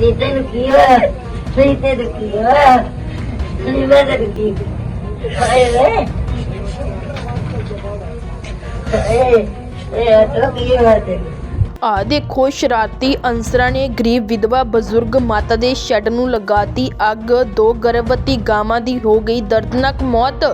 ਨੀਤੇ ਨੂੰ ਕੀ ਹੋਇਆ ਨੀਤੇ ਨੂੰ ਕੀ ਹੋਇਆ ਨੀਤੇ ਨੂੰ ਕੀ ਹਾਏ ਵੇ। ਹਾਏ, ਇਹ ਤਾਂ ਕੀ ਹੋਇਆ ਤੈਨੂੰ ਆ ਦੇਖੋ, ਸ਼ਰਾਰਤੀ ਅਨਸਰਾਂ ਨੇ ਗਰੀਬ ਵਿਧਵਾ ਬਜ਼ੁਰਗ ਮਾਤਾ ਦੇ ਸ਼ੈੱਡ ਨੂੰ ਲਗਾਤੀ ਅੱਗ। ਦੋ ਗਰਭਵਤੀ ਗਾਵਾਂ ਦੀ ਹੋ ਗਈ ਦਰਦਨਾਕ ਮੌਤ।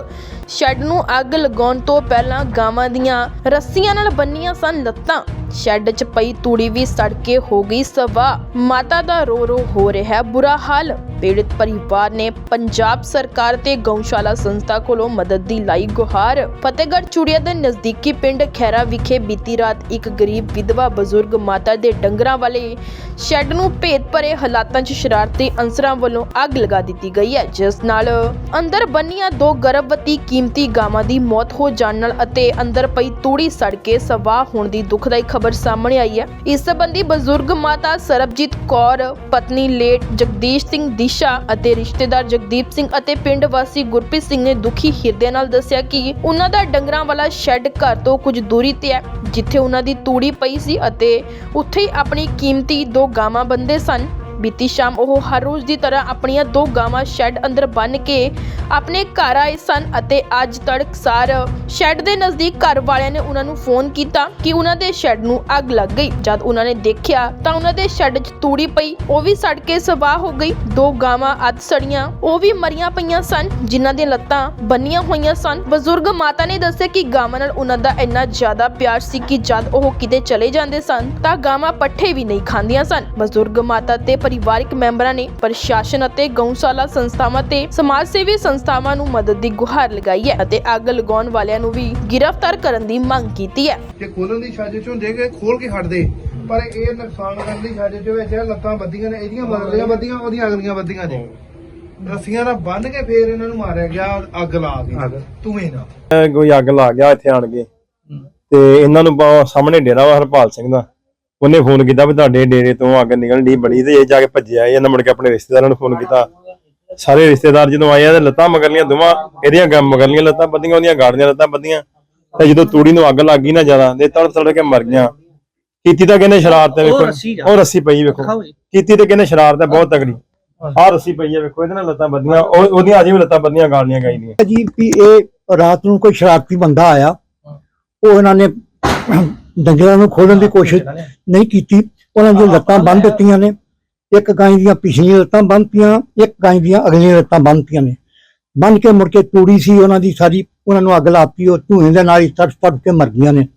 ਸ਼ੈੱਡ ਨੂੰ ਅੱਗ ਲਗਾਉਣ ਤੋਂ ਪਹਿਲਾਂ ਗਾਵਾਂ ਦੀਆਂ ਰੱਸੀਆਂ ਨਾਲ ਬੰਨੀਆਂ ਸਨ ਲੱਤਾਂ। ਸ਼ੈੱਡ 'ਚ ਪਈ ਤੂੜੀ ਵੀ ਸੜ ਕੇ ਹੋ ਗਈ ਸਵਾ। ਮਾਤਾ ਦਾ ਰੋ ਰੋ ਹੋ ਰਿਹਾ ਬੁਰਾ ਹਾਲ। ਪੀੜਤ ਪਰਿਵਾਰ ਨੇ ਪੰਜਾਬ ਸਰਕਾਰ ਤੇ ਗਊਸ਼ਾਲਾ ਸੰਸਥਾ ਕੋਲੋਂ ਮਦਦ ਦੀ ਲਾਈ ਗੁਹਾਰ। ਫਤਿਹਗੜ੍ਹ ਚੂੜੀਆ ਦੇ ਨਜ਼ਦੀਕੀ ਪਿੰਡ ਖੈਰਾ ਵਿਖੇ ਬੀਤੀ ਰਾਤ ਇੱਕ ਗਰੀਬ ਵਿਧਵਾ ਬਜ਼ੁਰਗ ਮਾਤਾ ਦੇ ਡੰਗਰਾਂ ਵਾਲੇ ਸ਼ੈੱਡ ਨੂੰ ਭੇਦ ਭਰੇ ਹਾਲਾਤਾਂ 'ਚ ਸ਼ਰਾਰਤੀ ਅਨਸਰਾਂ ਵੱਲੋਂ ਅੱਗ ਲਗਾ ਦਿੱਤੀ ਗਈ ਹੈ, ਜਿਸ ਨਾਲ ਅੰਦਰ ਬੰਨੀਆਂ ਦੋ ਗਰਭਵਤੀ ਕੀਮਤੀ ਗਾਵਾਂ ਦੀ ਮੌਤ ਹੋ ਜਾਣ ਨਾਲ ਅਤੇ ਅੰਦਰ ਪਈ ਤੂੜੀ ਸੜ ਕੇ ਸਵਾਹ ਹੋਣ ਦੀ ਦੁਖਦਾਈ ਖਬਰ ਸਾਹਮਣੇ ਆਈ ਹੈ। ਇਸ ਸੰਬੰਧੀ ਬਜ਼ੁਰਗ ਮਾਤਾ ਸਰਬਜੀਤ ਕੌਰ, ਪਤਨੀ ਲੇਟ ਜਗਦੀਸ਼ ਸਿੰਘ ਦਿਸ਼ਾ ਅਤੇ ਰਿਸ਼ਤੇਦਾਰ ਜਗਦੀਪ ਸਿੰਘ ਅਤੇ ਪਿੰਡ ਵਾਸੀ ਗੁਰਪ੍ਰੀਤ ਸਿੰਘ ਨੇ ਦੁਖੀ ਹਿਰਦੇ ਨਾਲ ਦੱਸਿਆ ਕਿ ਉਹਨਾਂ ਦਾ ਡੰਗਰਾਂ ਵਾਲਾ ਸ਼ੈੱਡ ਘਰ ਤੋਂ ਕੁਝ ਦੂਰੀ ਤੇ ਹੈ, ਜਿੱਥੇ ਉਹਨਾਂ ਦੀ ਤੂੜੀ ਪਈ ਸੀ ਅਤੇ ਉੱਥੇ ਹੀ ਆਪਣੀ ਕੀਮਤੀ ਦੋ ਗਾਵਾਂ ਬੰਦੇ ਸਨ। ਬੀਤੀ ਸ਼ਾਮ ਉਹ ਹਰ ਰੋਜ਼ ਦੀ ਤਰ੍ਹਾਂ ਆਪਣੀਆਂ ਦੋ ਗਾਵਾਂ ਸ਼ੈੱਡ ਅੰਦਰ ਬੰਨ ਕੇ ਆਪਣੇ ਘਰ ਆਏ ਸਨ ਅਤੇ ਅੱਜ ਤੜਕਸਾਰ ਸ਼ੈੱਡ ਦੇ ਨਜ਼ਦੀਕ ਘਰ ਵਾਲਿਆਂ ਨੇ ਉਹਨਾਂ ਨੂੰ ਫੋਨ ਕੀਤਾ ਕਿ ਉਹਨਾਂ ਦੇ ਸ਼ੈੱਡ ਨੂੰ ਅੱਗ ਲੱਗ ਗਈ। ਜਦ ਉਹਨਾਂ ਨੇ ਦੇਖਿਆ ਤਾਂ ਉਹਨਾਂ ਦੇ ਸ਼ੈੱਡ 'ਚ ਤੂੜੀ ਪਈ, ਉਹ ਵੀ ਸੜ ਕੇ ਸਵਾਹ ਹੋ ਗਈ। ਦੋ ਗਾਵਾਂ ਅੱਧ ਸੜੀਆਂ, ਉਹ ਵੀ ਮਰੀਆਂ ਪਈਆਂ ਸਨ, ਜਿਨ੍ਹਾਂ ਦੀਆਂ ਲੱਤਾਂ ਬੰਨੀਆਂ ਹੋਈਆਂ ਸਨ। ਬਜ਼ੁਰਗ ਮਾਤਾ ਨੇ ਦੱਸਿਆ ਕਿ ਗਾਵਾਂ ਨਾਲ ਉਹਨਾਂ ਦਾ ਇੰਨਾ ਜ਼ਿਆਦਾ ਪਿਆਰ ਸੀ ਕਿ ਜਦ ਉਹ ਕਿਤੇ ਚਲੇ ਜਾਂਦੇ ਸਨ ਤਾਂ ਗਾਵਾਂ ਪੱਠੇ ਵੀ ਨਹੀਂ ਖਾਂਦੀਆਂ ਸਨ। ਬਜ਼ੁਰਗ ਮਾਤਾ ਤੇ ਪਰਿਵਾਰਕ ਮੈਂਬਰਾਂ ਨੇ ਪ੍ਰਸ਼ਾਸਨ ਅਤੇ ਗਊਸ਼ਾਲਾ ਸੰਸਥਾਵਾਂ ਤੇ ਸਮਾਜ ਸੇਵੀ ਸੰਸਥਾਵਾਂ ਨੂੰ ਮਦਦ ਦੀ ਗੁਹਾਰ ਲਗਾਈ ਹੈ ਅਤੇ ਅੱਗ ਲਗਾਉਣ ਵਾਲਿਆਂ ਨੂੰ ਵੀ ਗ੍ਰਿਫਤਾਰ ਕਰਨ ਦੀ ਮੰਗ ਕੀਤੀ ਹੈ। ਕਿ ਖੋਲਣ ਦੀ ਸਾਜ਼ਿਸ਼ ਹੁੰਦੀ ਕਿ ਖੋਲ ਕੇ ਹਟਦੇ ਪਰ ਇਹ ਨੁਕਸਾਨ ਕਰਨ ਦੀ ਸਾਜ਼ਿਸ਼ ਦੇ ਵਿੱਚ ਇਹ ਲੱਤਾਂ ਬੱਦੀਆਂ ਨੇ ਇਹਦੀਆਂ ਮਰਲੀਆਂ ਬੱਦੀਆਂ ਉਹਦੀਆਂ ਅਗਲੀਆਂ ਬੱਦੀਆਂ ਨੇ। ਰੱਸੀਆਂ ਨਾਲ ਬੰਨ ਕੇ ਫੇਰ ਇਹਨਾਂ ਨੂੰ ਮਾਰਿਆ ਗਿਆ ਅੱਗ ਲਾ ਕੇ। ਨਾਲ ਇਹ ਕੋਈ ਅੱਗ ਲਾ ਗਿਆ ਇੱਥੇ ਆਣ ਕੇ। ਤੇ ਇਹਨਾਂ ਨੂੰ ਸਾਹਮਣੇ ਡੇਰਾ ਵਾ ਹਰਪਾਲ ਸਿੰਘ ਦਾ। ਉਹਨੇ ਫੋਨ ਕੀਤਾ ਵੀ ਤੁਹਾਡੇ ਡੇਰੇ ਤੋਂ ਅੱਗ ਨਿਕਲਣ ਦੀ ਬੜੀ ਤੇ ਇਹ ਜਾ ਕੇ ਭੱਜਿਆ ਇਹਨਾਂ ਮੁੜ ਕੇ ਆਪਣੇ ਰਿਸ਼ਤੇਦਾਰਾਂ ਨੂੰ ਫੋਨ ਕੀਤਾ। ਸਾਰੇ ਰਿਸ਼ਤੇਦਾਰ ਜਦੋਂ ਆਏ ਆ ਤੇ ਲੱਤਾਂ ਮਗਰਲੀਆਂ ਦੋਵਾਂ ਇਹਦੀਆਂ ਗ- ਮਗਰਲੀਆਂ ਲੱਤਾਂ ਬੱਧੀਆਂ ਉਹਦੀਆਂ ਗਾੜੀਆਂ ਲੱਤਾਂ ਬੱਧੀਆਂ ਤੇ ਜਦੋਂ ਤੂੜੀ ਨੂੰ ਅੱਗ ਲੱਗ ਗਈ ਨਾ ਜ਼ਿਆਦਾ ਤੇ ਤੜ ਤੜ ਕੇ ਮਰ ਗਿਆ ਕੀਤੀ ਤਾਂ ਕਹਿੰਦੇ ਸ਼ਰਾਰਤ ਹੈ ਵੇਖੋ। ਉਹ ਰੱਸੀ ਪਈ ਵੇਖੋ। ਕੀਤੀ ਤੇ ਕਹਿੰਦੇ ਸ਼ਰਾਰਤ ਹੈ ਬਹੁਤ ਤਗੜੀ ਆਹ ਰੱਸੀ ਪਈ ਹੈ ਵੇਖੋ ਇਹਦੇ ਨਾਲ ਲੱਤਾਂ ਬੱਧੀਆਂ ਉਹ ਉਹਦੀਆਂ ਅਜੇ ਵੀ ਲੱਤਾਂ ਬੱਧੀਆਂ ਗਾਲੀਆਂ ਗਾਈ ਦੀਆਂ। ਜੀ ਵੀ ਇਹ ਰਾਤ ਨੂੰ ਕੋਈ ਸ਼ਰਾਰਤੀ ਬੰਦਾ ਆਇਆ ਉਹ ਇਹਨਾਂ ਨੇ ਡੰਗਰਾਂ ਨੂੰ ਖੋਲਣ ਦੀ ਕੋਸ਼ਿਸ਼ ਨਹੀਂ। ਕੀਤੀ। ਉਹਨਾਂ ਦੀਆਂ ਲੱਤਾਂ ਬੰਨ੍ਹ ਦਿੱਤੀਆਂ ਨੇ। ਇੱਕ ਗਾਂ ਦੀਆਂ ਪਿਛਲੀਆਂ ਲੱਤਾਂ ਬੰਨ੍ਹਤੀਆਂ ਇੱਕ ਗਾਂ ਦੀਆਂ ਅਗਲੀਆਂ ਲੱਤਾਂ ਬੰਨ੍ਹਤੀਆਂ ਨੇ। ਬੰਨ ਕੇ ਮੁੜ ਕੇ ਤੂੜੀ ਸੀ ਉਹਨਾਂ ਦੀ ਸਾਰੀ ਉਹਨਾਂ ਨੂੰ ਅੱਗ ਲਾਤੀ ਉਹ ਧੂਏ ਦੇ ਨਾਲ ਹੀ ਤੜਫ ਤੜਫ ਕੇ ਮਰ ਗਈਆਂ ਨੇ।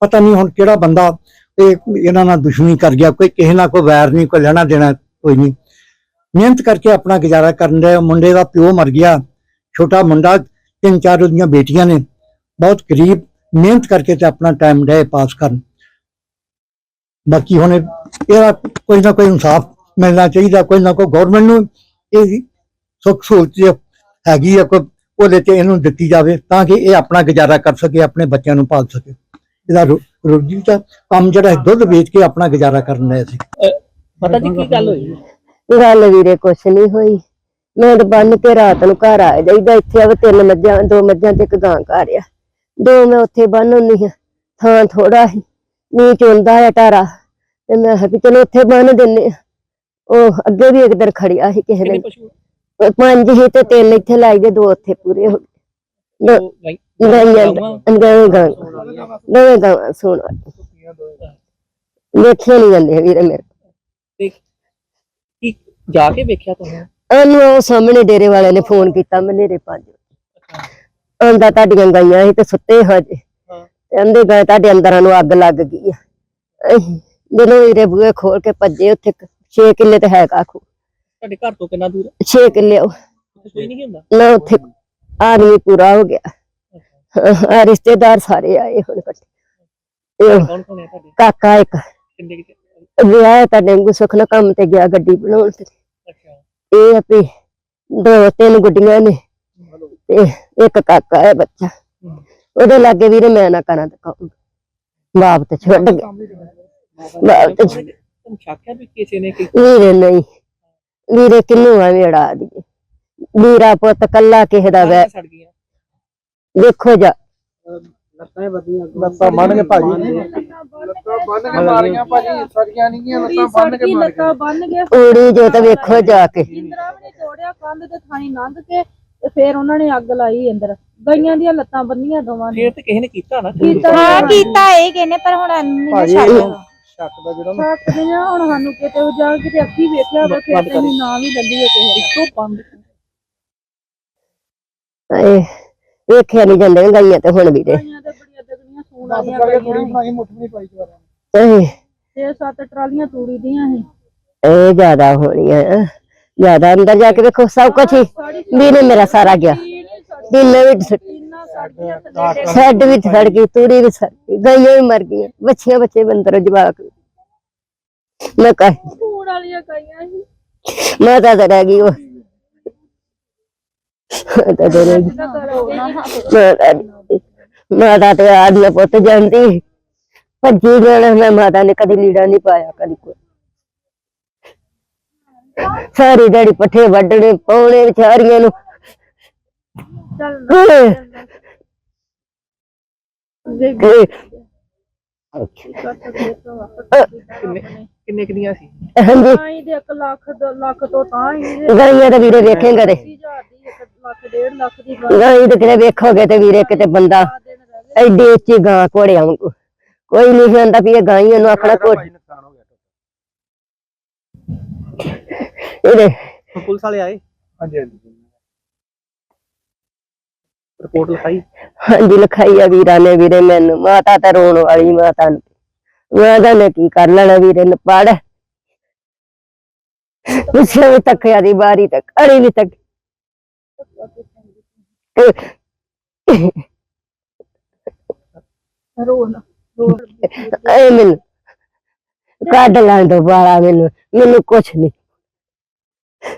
ਪਤਾ ਨਹੀਂ ਹੁਣ ਕਿਹੜਾ ਬੰਦਾ ਇਹ ਇਹਨਾਂ ਨਾਲ ਦੁਸ਼ਮਣੀ ਕਰ ਗਿਆ ਕੋਈ ਕਿਸੇ ਨਾਲ ਕੋਈ ਵੈਰ ਨਹੀਂ ਕੋਈ ਲੈਣਾ ਦੇਣਾ ਕੋਈ ਨਹੀਂ। ਮਿਹਨਤ ਕਰਕੇ ਆਪਣਾ ਗੁਜ਼ਾਰਾ ਕਰਨ ਦਾ ਮੁੰਡੇ ਦਾ ਪਿਓ ਮਰ ਗਿਆ ਛੋਟਾ ਮੁੰਡਾ ਤਿੰਨ ਚਾਰ ਉਹਦੀਆਂ ਬੇਟੀਆਂ ਨੇ। ਬਹੁਤ ਗਰੀਬ ਮਿਹਨਤ ਕਰਕੇ ਤੇ ਆਪਣਾ ਟਾਈਮ ਡੇ ਪਾਸ ਕਰਨ। ਬਾਕੀ ਹੁਣ ਇਹਦਾ ਕੋਈ ਨਾ ਕੋਈ ਇਨਸਾਫ ਮਿਲਣਾ ਚਾਹੀਦਾ ਕੋਈ ਨਾ ਕੋਈ ਗਵਰਨਮੈਂਟ ਨੂੰ ਇਹ ਸੁੱਖ ਸਹੂਲਤ ਜੇ ਹੈਗੀ ਆ ਕੋਈ ਉਹਦੇ ਤੇ ਇਹਨੂੰ ਦਿੱਤੀ ਜਾਵੇ ਤਾਂ ਕਿ ਇਹ ਆਪਣਾ ਗੁਜ਼ਾਰਾ ਕਰ ਸਕੇ ਆਪਣੇ ਬੱਚਿਆਂ ਨੂੰ ਪਾਲ ਸਕੇ। ਇਹਦਾ ਰੋਜੀ ਦਾ ਕੰਮ ਜਿਹੜਾ ਹੈ ਦੁੱਧ ਵੇਚ ਕੇ ਆਪਣਾ ਗੁਜ਼ਾਰਾ ਕਰਨ ਦਾ ਸੀ। ਪਤਾ ਜੀ ਕੀ ਗੱਲ ਹੋਈ? ਗੱਲ ਵੀਰੇ ਕੁਛ ਨਹੀਂ ਹੋਈ। ਮੈਂ ਤਾਂ ਬੰਨ ਕੇ ਰਾਤ ਨੂੰ ਘਰ ਆ ਜਾਈਦਾ ਇੱਥੇ ਆਵੇ ਤਿੰਨ ਮੱਝਾਂ ਦੋ ਮੱਝਾਂ ਤੇ ਇੱਕ ਗਾਂ ਘਰ ਆ। ਦੋ ਮੈਂ ਉੱਥੇ ਬੰਨ ਹੁੰਨੀ ਆ ਥਾਂ ਥੋੜਾ ਸੀ ਮੀਂਹ ਚੁੰਦਾ ਆ ਟਾਰਾ ਤੇ ਮੈਂ ਕਿਹਾ ਵੀ ਚਲੋ ਉੱਥੇ ਬੰਨ ਦਿੰਨੇ ਆ ਉਹ ਅੱਗੇ ਵੀ ਇੱਕ ਦਿਨ ਖੜਿਆ ਸੀ ਕਿਸੇ ਨੇ ਪੰਜ ਸੀ ਤੇ ਤਿੰਨ ਇੱਥੇ ਲਾਈ ਦੇ ਦੋ ਉੱਥੇ ਪੂਰੇ ਹੋ ਗਏ। ਗਾਈਆਂ ਗਾਵਾਂ? ਦੋਵੇਂ ਗਾਂ ਦੋਵੇਂ ਗਾਂ ਸੁਣ ਦੇਖਿਆ ਨਹੀਂ ਜਾਂਦੇ ਵੀਰੇ ਮੇਰੇ। ਕੀ ਜਾ ਕੇ ਵੇਖਿਆ ਤੁਸੀਂ ਉਹਨੂੰ ਉਹ ਸਾਹਮਣੇ ਡੇਰੇ ਵਾਲਿਆਂ ਨੇ ਫੋਨ ਕੀਤਾ ਮਨੇਰੇ ਪੰਜ ਆਂਦਾ ਤੁਹਾਡੀਆਂ ਗਾਈਆਂ ਸੀ ਤੇ ਸੁੱਤੇ ਹਜੇ। ਕਹਿੰਦੇ ਗਏ ਤੁਹਾਡੇ ਅੰਦਰਾਂ ਨੂੰ ਅੱਗ ਲੱਗ ਗਈ ਆ। ਜਦੋਂ ਵੀਰੇ ਬੂਹੇ ਖੋਲ ਕੇ ਭੱਜੇ ਉੱਥੇ 6 ਕਿੱਲੇ ਤੇ ਹੈ ਕਾਖੂ ਤੁਹਾਡੇ ਘਰ ਤੋਂ ਕਿੰਨਾ ਦੂਰ 6 ਕਿੱਲੇ ਉਹ। ਕੋਈ ਨਹੀਂ ਹੁੰਦਾ? ਨਾ ਉੱਥੇ ਆਦਮੀ ਪੂਰਾ ਹੋ ਗਿਆ। ਆ ਰਿਸ਼ਤੇਦਾਰ ਸਾਰੇ ਆਏ ਹੁਣ ਇਕੱਠੇ। ਕਾਕਾ ਇੱਕ। ਵਿਆਹ ਤਾਂ ਡੇਂਗੂ ਸੁੱਖ ਨਾਲ ਕੰਮ ਤੇ ਗਿਆ ਗੱਡੀ ਬਣਾਉਣ ਤੇ। ਇਹ ਆ ਵੀ ਦੋ ਤਿੰਨ ਗੁੱਡੀਆਂ ਨੇ। ਤੇ ਇੱਕ ਕਾਕਾ ਹੈ ਬੱਚਾ। ਉਹਦੇ ਲਾਗੇ ਵੀਰੇ ਮੈਂ ਨਾ ਕਰਾਂ ਤਾਂ ਬਾਪ ਤੇ ਛੱਡ ਗਿਆ। ਬਾਪ ਤੇ ਛੱਡ- ਤੁਮ ਸ਼ੱਕ ਹੈ ਵੀ ਕਿਸੇ ਨੇ ਕਿ ਵੀਰੇ ਨਹੀਂ। ਵੀਰੇ ਕਿੰਨੂੰ ਐਵੇਂ ਅੜਾ ਦੀਏ। ਵੀਰਾ ਪੁੱਤ ਕੱਲਾ ਕਿਸੇ ਦਾ ਵੈ ਦੇਖੋ ਜਾ। ਲੱਤਾਂ ਵਧੀਆਂ। ਲੱਤਾਂ ਬੰਨ ਕੇ ਭਾਜੀ। ਲੱਤਾਂ ਬੰਨ ਕੇ ਮਾਰੀਆਂ ਭਾਜੀ। ਸੜੀਆਂ ਨਹੀਂ ਗੀਆਂ ਲੱਤਾਂ ਬੰਨ ਕੇ ਮਾਰੀਆਂ ਲੱਤਾਂ ਬੰਨ ਕੇ ਊੜੀ ਜੋ ਤਾਂ ਵੇਖੋ ਜਾ ਕੇ। ਇੰਦਰਾ ਵੀ ਨੇ ਤੋੜਿਆ ਕੰਧ ਤੇ ਥਾਣੀ ਲੰਘ ਕੇ। ਤੇ ਫਿਰ ਉਹਨਾਂ ਨੇ ਅੱਗ ਲਾਈ ਅੰਦਰ। ਗਈਆਂ ਦੀਆਂ ਲੱਤਾਂ ਬੰਨੀਆਂ ਦੋਵਾਂ ਨੇ। ਫੇਰ ਤੇ ਕਿਸੇ ਨੇ ਕੀਤਾ ਨਾ? ਕੀਤਾ ਹਾਂ ਕੀਤਾ ਇਹ ਕਿਨੇ ਪਰ ਹੁਣ ਨਹੀਂ ਛੱਡ ਸ਼ੱਕ ਦਾ ਜਿਹੜਾ ਨਾ ਸਕਦੇ ਆ ਹੁਣ ਸਾਨੂੰ ਕਿਤੇ ਉਹ ਜਾ ਕਿਤੇ ਅੱਖੀ ਵੇਖਿਆ ਵਾ ਫਿਰ ਤੇ ਅਸੀਂ ਨਾਂ ਵੀ ਲੱਲੀਏ ਕਿਸੇ ਦਾ ਇੱਕੋ ਬੰਦ। ਏ ਵੇਖਿਆ ਨਹੀਂ ਜਾਂਦੇ ਗਈਆਂ ਤੇ ਹੁਣ ਵੀ ਦੇ ਗਈਆਂ ਤੇ ਬੜੀਆਂ ਦਗੜੀਆਂ ਸੂਣ ਵਾਲੀਆਂ ਗਈਆਂ ਬਣਾਈ ਮੁੱਠ ਨਹੀਂ ਪਾਈ ਜਵਾਰਾਂ ਏ ਛੇ ਸੱਤ ਟਰਾਲੀਆਂ ਤੂੜੀ ਦੀਆਂ ਸੀ। ਇਹ ਜ਼ਿਆਦਾ ਹੋਣੀਆਂ ਆ। ਜ਼ਿਆਦਾ ਅੰਦਰ ਜਾ ਕੇ ਵੇਖੋ, ਸਭ ਕੁਝ ਹੀ ਵੀਰੇ ਮੇਰਾ ਸਾਰਾ ਗਿਆ। ਦਿਨ ਵੀ ਸ- ਵੀ ਸੜ ਗਈ, ਤੂੜੀ ਵੀ ਸੜ ਗਈ, ਗਈਆਂ ਵੀ ਮਰ ਗਈਆਂ ਬੱਚੀਆਂ ਬੱਚੇ ਬੰਦਰ ਜਵਾਕ। ਮੈਂ ਕਹ ਸੂਣ ਵਾਲੀਆਂ ਗਈਆਂ ਸੀ ਮਾਤਾ ਤਾਂ ਰਹਿ ਗਈ। ਉਹ ਮਾਤਾ ਤਾਂ ਰਹਿ ਗਈ। ਮਾਤਾ ਤੇ ਆਦ ਪੁੱਤ ਜਾਂਦੀ ਭੱਜੀ ਜਾਣਾ, ਮੈਂ ਮਾਤਾ ਨੇ ਕਦੀ ਲੀੜਾ ਨਹੀਂ ਪਾਇਆ, ਕਦੀ ਕੋਈ ਸਾਰੀ ਦਿਹਾੜੀ ਪੱਠੇ ਵੱਢਣੇ ਪਾਉਣੇ ਵਿਚਾਰੀਆਂ ਨੂੰ। ਚੱਲ ਕਿ- ਕਿੰਨੇ ਕਿੰਨੇ ਕਿੰਨੀਆਂ ਸੀ? ਹਾਂਜੀ। ਤਾਂ ਹੀ ਦੇ 1 ਲੱਖ ਦੋ ਲੱਖ ਤੋਂ ਤਾਂ ਹੀ ਗਾਈਆਂ ਤਾਂ ਵੀਰੇ ਵੇਖੇਂਗੇ ਤੇ। 20000 ਦੀ 1 ਲੱਖ ਡੇਢ ਲੱਖ ਦੀ ਗਾਂ। ਗਾਈ ਤੇ ਕਿਤੇ ਵੇਖੋਗੇ ਤੇ ਵੀਰੇ ਕਿਤੇ ਬੰਦਾ ਐਡੀ ਉੱਚੀ ਗਾਂ ਘੋੜਿਆਂ ਵਾਂਗੂ। ਕੋਈ ਨਹੀਂ ਜਾਂਦਾ ਵੀ ਇਹ ਗਾਈਆਂ ਨੂੰ ਆਖਣਾ ਘੋੜ ਇਹਦੇ। ਹੁਣ ਪੁਲਿਸ ਵਾਲੇ ਆਏ? ਹਾਂਜੀ ਹਾਂਜੀ। ਰਿਪੋਰਟ ਲਿਖਾਈ? ਹਾਂਜੀ ਲਿਖਾਈ ਆ ਵੀਰਾਂ ਨੇ ਵੀਰੇ ਮੈਨੂੰ। ਮਾਤਾ ਤਾਂ ਰੋਣ ਵਾਲੀ ਮਾਤਾ ਨੂੰ। ਮਾਤਾ ਨੇ ਕੀ ਕਰ ਲੈਣਾ ਵੀਰੇ ਨੇ ਪੜ ਉਸੇ ਵੀ ਤੱਕਿਆ ਦੀ ਬਾਰੀ ਤੱਕ ਅੜੀ ਵੀ ਤੱਕ। ਰੋਣ ਐ ਮੈਨੂੰ ਕੱਢ ਲੈਣ ਦੋ ਬਾਲਾ ਮੈਨੂੰ। ਮੈਨੂੰ ਕੁਛ ਨਹੀਂ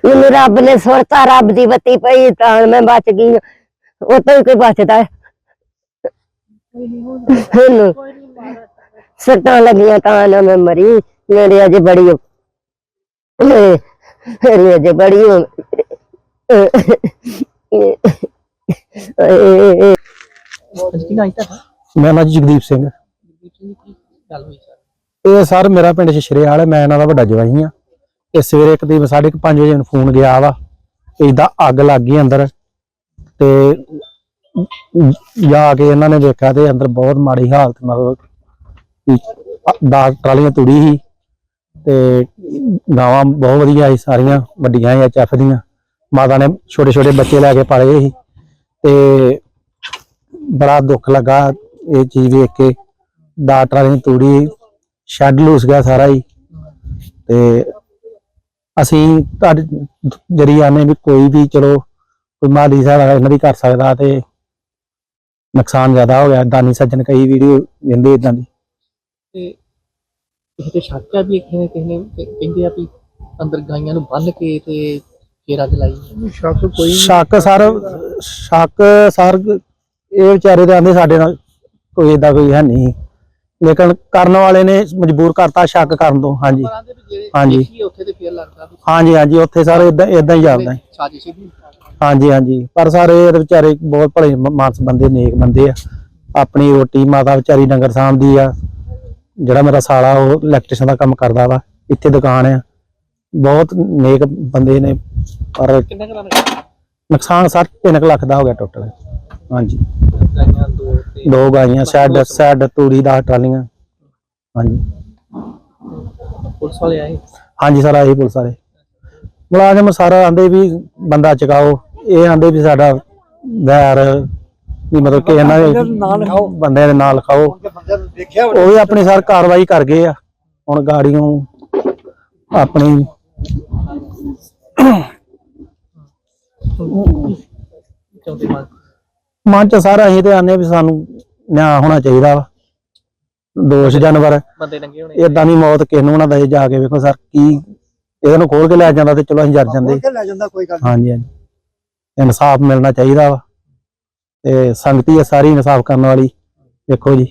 ਮੈਨੂੰ ਰੱਬ ਨੇ ਸੁਰਤਾ ਰੱਬ ਦੀ ਬੱਤੀ ਪਈ ਤਾਂ ਮੈਂ ਬਚ ਗਈ ਹਾਂ। ਉਹ ਤੋਂ ਹੀ ਕੋਈ ਬਚਦਾ ਹੈ। ਸੱਟਾਂ ਲੱਗੀਆਂ ਤਾਂ ਨਾ ਮੈਂ ਮਰੀ। ਮੇਰੇ ਅਜੇ ਬੜੀ ਹੋ ਮੇਰੇ ਅਜੇ ਬੜੀ ਹੋ ਮੇਰਾ ਨਾਮ ਜਗਦੀਪ ਸਿੰਘ। ਇਹ ਸਰ ਮੇਰਾ ਪਿੰਡ ਸ਼ਸ਼ਰੇਵਾਲ ਹੈ ਮੈਂ ਇਹਨਾਂ ਦਾ ਵੱਡਾ ਜਵਾਈ ਆ ਇਹ ਸਵੇਰੇ ਇੱਕ ਦਿਨ ਸਾਢੇ ਕੁ ਪੰਜ ਵਜੇ ਮੈਨੂੰ ਫੋਨ ਗਿਆ ਵਾ ਇਦਾਂ ਅੱਗ ਲੱਗ ਗਈ ਅੰਦਰ ਤੇ ਜਾ ਕੇ ਇਹਨਾਂ ਨੇ ਵੇਖਿਆ ਤੇ ਅੰਦਰ ਬਹੁਤ ਮਾੜੀ ਹਾਲਤ ਮਤਲਬ ਵੀ ਦਸ ਟਰਾਲੀਆਂ ਤੁੜੀ ਸੀ ਤੇ ਗਾਵਾਂ ਬਹੁਤ ਵਧੀਆ ਸੀ ਸਾਰੀਆਂ, ਵੱਡੀਆਂ ਐ ਐਫ ਦੀਆਂ। ਮਾਤਾ ਨੇ ਛੋਟੇ ਛੋਟੇ ਬੱਚੇ ਲੈ ਕੇ ਪਾਲੇ ਸੀ ਤੇ ਬੜਾ ਦੁੱਖ ਲੱਗਾ ਇਹ ਚੀਜ਼ ਵੇਖ ਕੇ। ਦਸ ਟਰਾਲੀਆਂ ਤੂੜੀ ਸ਼ੈੱਡ ਲੂਸ ਗਿਆ ਸਾਰਾ ਹੀ ਤੇ ਅਸੀਂ ਤੁਹਾਡੇ ਜਰੀਏ ਆਨੇ ਵੀ ਕੋਈ ਵੀ ਚਲੋ ਕੋਈ ਮਾਲੀ ਸਾਰਾ ਇਹਨਾਂ ਦੀ ਕਰ ਸਕਦਾ ਤੇ ਨੁਕਸਾਨ ਜ਼ਿਆਦਾ ਹੋ ਗਿਆ ਦਾਨੀ ਸੱਜਣ ਕਈ ਵੀਡੀਓ ਵੇਂਦੇ ਇਦਾਂ ਦੀ। ਤੇ ਕਿਸੇ ਤੇ ਸ਼ੱਕ ਆ ਵੀ ਕਿਸੇ ਨੇ ਕਿਸੇ ਨੇ ਕ- ਕਹਿੰਦੇ ਆ ਵੀ ਅੰਦਰ ਗਾਈਆਂ ਨੂੰ ਬੰਨ ਕੇ ਤੇ ਫੇਰ ਅੱਗ ਲਾਈ। ਸ਼ੱਕ ਕੋਈ ਸ਼ੱਕ ਸਰ ਸ਼ੱਕ ਸਰ ਇਹ ਵਿਚਾਰੇ ਦੇ ਆਂਦੇ ਸਾਡੇ ਨਾਲ ਕੋਈ ਏਦਾਂ ਕੋਈ ਹੈ ਨਹੀਂ। ਲੇਕਿਨ ਕਰਨ ਵਾਲੇ ਨੇ ਮਜਬੂਰ ਕਰਤਾ ਸ਼ੱਕ ਕਰਨ ਤੋਂ। ਹਾਂਜੀ। ਹਾਂਜੀ। ਦੇਖੀਏ ਉੱਥੇ ਤੇ ਫੇਰ ਲੱਗਦਾ ਵੀ ਹਾਂਜੀ ਹਾਂਜੀ ਉੱਥੇ ਸਾਰੇ ਇਦਾਂ ਇਦਾਂ ਹੀ ਚੱਲਦਾ। ਹੈ। ਸਾਜ਼ਿਸ਼ ਹਾਂਜੀ ਹਾਂਜੀ। ਪਰ ਸਾਰੇ ਇਹ ਵਿਚਾਰੇ ਬਹੁਤ ਭਲੇ ਮਾਨਸ ਬੰਦੇ ਨੇਕ ਬੰਦੇ ਆ। ਆਪਣੀ ਰੋਟੀ ਮਾਤਾ ਵਿਚਾਰੀ ਡੰਗਰ ਸਾਂਭਦੀ ਆ। ਜਿਹੜਾ ਮੇਰਾ ਸਾਲਾ ਉਹ ਇਲੈਕਟ੍ਰੀਸ਼ਨ ਦਾ ਕੰਮ ਕਰਦਾ ਵਾ। ਇੱਥੇ ਦੁਕਾਨ ਆ। ਬਹੁਤ ਨੇਕ ਬੰਦੇ ਨੇ ਪਰ ਦਾ ਨੁਕਸਾਨ? ਨੁਕਸਾਨ ਸਰ 3 ਲੱਖ ਦਾ ਹੋ ਗਿਆ ਟੋਟਲ ਹਾਂਜੀ। ਦੋ ਗਾਈਆਂ ਸ਼ੈੱਡ ਸ਼ੈੱਡ ਤੂੜੀ ਦਾ ਟਰਾਲੀਆਂ ਹਾਂਜੀ। ਪੁਲਿਸ ਵਾਲੇ ਆਏ? ਹਾਂਜੀ ਸਰ ਆਹੀ ਪੁਲਿਸ ਵਾਲੇ। ਮੁਲਾਜ਼ਮ ਸਾਰਾ ਆਂਦੇ ਵੀ ਬੰਦਾ ਚਕਾਓ। ਇਹ ਆਂਦੇ ਵੀ ਸਾਡਾ ਵੈਰ ਵੀ ਮਤਲਬ ਕਿ ਇਹਨਾਂ ਦੇ ਬੰਦੇ ਦੇ ਨਾਲ ਖਾਓ। ਉਹ ਵੀ ਆਪਣੀ ਸਰ ਕਾਰਵਾਈ ਕਰ ਗਏ ਆ। ਹੁਣ ਗਾੜੀਆਂ ਆਪਣੀ ਚਾਹੁੰਦੇ ਮਾਰ ਮਨ ਚ ਸਾਰਾ ਅਸੀਂ ਤੇ ਆਨੇ ਵੀ ਸਾਨੂੰ ਨਿਆਂ ਹੋਣਾ ਚਾਹੀਦਾ ਵਾ। ਦੋਸ਼ ਜਾਨਵਰ। ਬੰਦੇ ਨੰਗੇ ਹੋਣੇ ਇਦਾਂ ਦੀ ਮੌਤ ਕਿਸ ਨੂੰ ਨਾ ਦੇ ਜਾ ਕੇ ਵੇਖੋ ਸਰ ਕੀ ਇਹਨਾਂ ਨੂੰ ਖੋਲ ਕੇ ਲੈ ਜਾਂਦਾ ਤੇ ਚਲੋ ਅਸੀਂ ਜਰ ਜਾਂਦੇ। ਲੈ ਜਾਂਦਾ ਕੋਈ ਗੱਲ ਹਾਂਜੀ ਹਾਂਜੀ। ਇਨਸਾਫ ਮਿਲਣਾ ਚਾਹੀਦਾ ਵਾ। ਤੇ ਸੰਗਤੀ ਹੈ ਸਾਰੀ ਇਨਸਾਫ ਕਰਨ ਵਾਲੀ। ਦੇਖੋ ਜੀ।